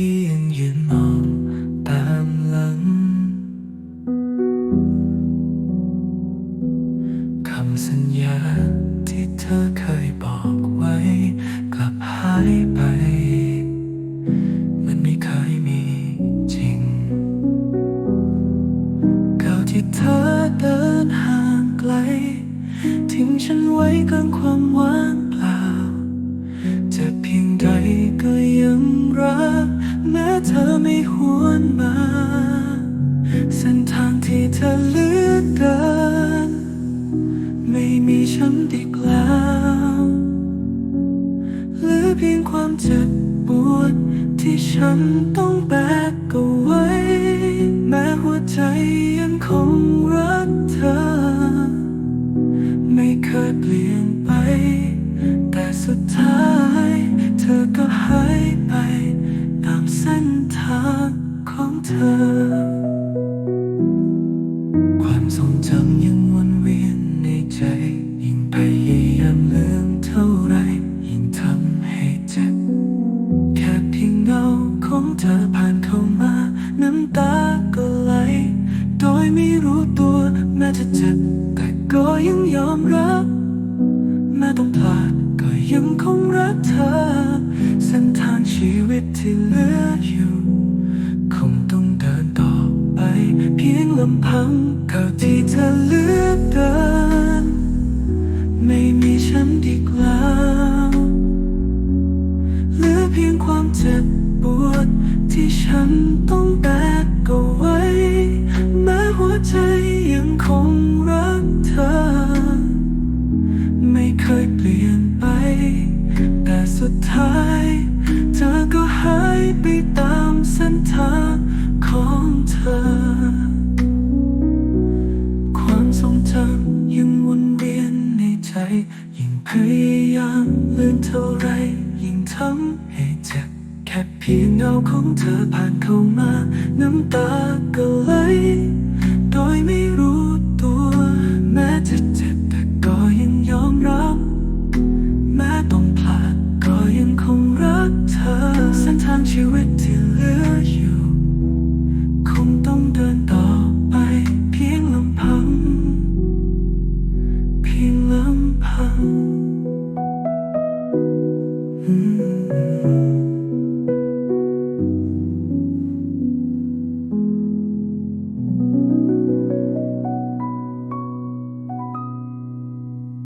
ที่ยังยืนมองตามหลังคำสัญญาที่เธอเคยบอกไว้ กลับหายไป มันไม่เคยมีจริงเก่าที่เธอเดินห่างไกล ทิ้งฉันไว้กลางความว่างเปล่า เธอไม่หวนมา เส้นทางที่เธอเลือกเดิน ไม่มีฉันอีกแล้วเหลือเพียงความเจ็บปวดที่ฉันต้องแบกเอา เธอ ความทรงจำยังวนเวียนในใจ ยิ่งพยายามลืมเท่าไร ยิ่งทำให้เจ็บ แค่เพียงเงาของเธอผ่านเข้ามา น้ำตาก็ไหล โดยไม่รู้ตัวแม้จะเจ็บ แต่ก็ยังยอมรับ แม้ต้องพลาดก็ยังคงรักเธอ ลำพังเท่าที่เธอเลือกเดินไม่มีฉันอีกแล้วเหลือเพียงความเจ็บปวด ที่ฉันต้องแบกเอาไว้ แม้หัวใจยังคงรักเธอ ไม่เคยเปลี่ยนไป แต่สุดท้าย เธอก็หายไปตาม ยิ่งพยายามลืมเท่าไร ยิ่งทำให้เจ็บแค่เพียงเงาของเธอผ่านเข้ามา น้ำตาก็ไหล